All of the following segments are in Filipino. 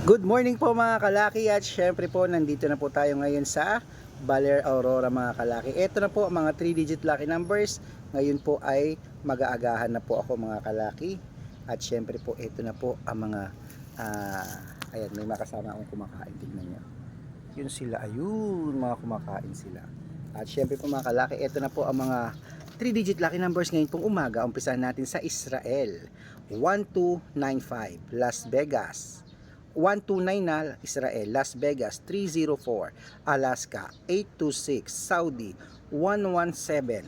Good morning po mga kalaki at syempre po nandito na po tayo ngayon sa Baler Aurora mga kalaki. Ito na po ang mga 3 digit lucky numbers. Ngayon po ay mag-aagahan na po ako mga kalaki. At syempre po ito na po ang mga ah, ayan may makasama akong kumakain tingnan niyo. Yun sila ayun mga kumakain sila. At syempre po mga kalaki ito na po ang mga 3 digit lucky numbers ngayon pong umaga. Umpisahan natin sa Israel. 1295 Las Vegas 129 na Israel, Las Vegas 304, Alaska 826, Saudi 117,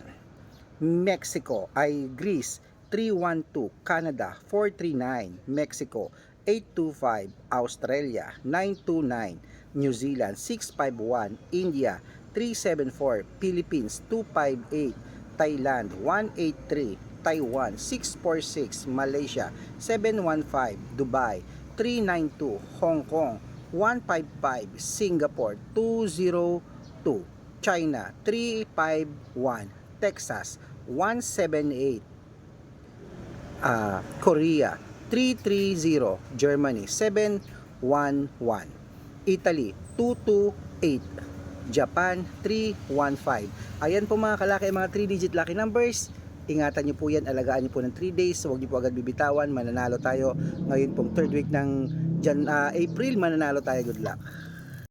Mexico ay Greece 312, Canada 439, Mexico 825, Australia 929, New Zealand 651, India 374, Philippines 258, Thailand 183, Taiwan 646, Malaysia 715, Dubai 392, Hong Kong 155, Singapore 202, China 351, Texas 178, ah, Korea 330, Germany 711, Italy 228, Japan 315. Ayan po mga kalaki, mga 3 digit lucky numbers. Ingatan nyo po yan, alagaan nyo po ng 3 days. Huwag nyo po agad bibitawan, mananalo tayo. Ngayon pong third week ng Jan, ah, April, mananalo tayo. Good luck.